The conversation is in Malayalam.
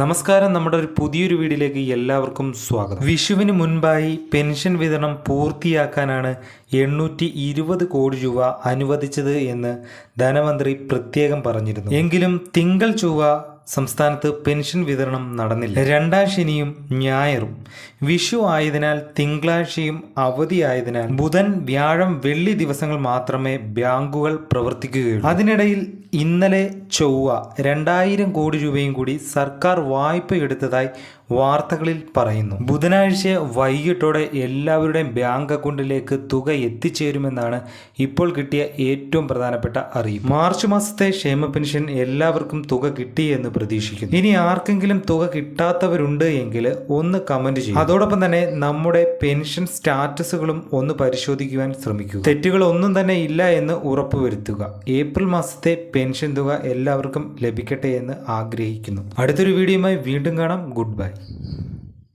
നമസ്കാരം. നമ്മുടെ ഒരു പുതിയൊരു വീഡിയോയിലേക്ക് എല്ലാവർക്കും സ്വാഗതം. വിഷുവിന് മുൻപായി പെൻഷൻ വിതരണം പൂർത്തിയാക്കാനാണ് എണ്ണൂറ്റി ഇരുപത് കോടി രൂപ അനുവദിച്ചത് എന്ന് ധനമന്ത്രി പ്രത്യേകം പറഞ്ഞിരുന്നു. എങ്കിലും തിങ്കൾ ചൊവ്വ സംസ്ഥാനത്ത് പെൻഷൻ വിതരണം നടന്നില്ല. രണ്ടാം ശനിയും ഞായറും. വിഷു ആയതിനാൽ തിങ്കളാഴ്ചയും അവധിയായതിനാൽ ബുധൻ വ്യാഴം വെള്ളി ദിവസങ്ങൾ മാത്രമേ ബാങ്കുകൾ പ്രവർത്തിക്കുകയുള്ളൂ. അതിനിടയിൽ ഇന്നലെ ചൊവ്വ രണ്ടായിരം കോടി രൂപയും കൂടി സർക്കാർ വായ്പ എടുത്തതായി വാർത്തകളിൽ പറയുന്നു. ബുധനാഴ്ച വൈകിട്ടോടെ എല്ലാവരുടെയും ബാങ്ക് അക്കൗണ്ടിലേക്ക് തുക എത്തിച്ചേരുമെന്നാണ് ഇപ്പോൾ കിട്ടിയ ഏറ്റവും പ്രധാനപ്പെട്ട അറിയിപ്പ്. മാർച്ച് മാസത്തെ ക്ഷേമ പെൻഷൻ എല്ലാവർക്കും തുക കിട്ടി എന്ന് പ്രതീക്ഷിക്കുന്നു. ഇനി ആർക്കെങ്കിലും തുക കിട്ടാത്തവരുണ്ട് എങ്കിൽ ഒന്ന് കമന്റ് ചെയ്യും അതോടൊപ്പം തന്നെ നമ്മുടെ പെൻഷൻ സ്റ്റാറ്റസുകളും ഒന്ന് പരിശോധിക്കുവാൻ ശ്രമിക്കുക. തെറ്റുകൾ ഒന്നും തന്നെ ഇല്ല എന്ന് ഉറപ്പുവരുത്തുക. ഏപ്രിൽ മാസത്തെ പെൻഷൻ തുക എല്ലാവർക്കും ലഭിക്കട്ടെ എന്ന് ആഗ്രഹിക്കുന്നു. അടുത്തൊരു വീഡിയോയുമായി വീണ്ടും കാണാം. Good bye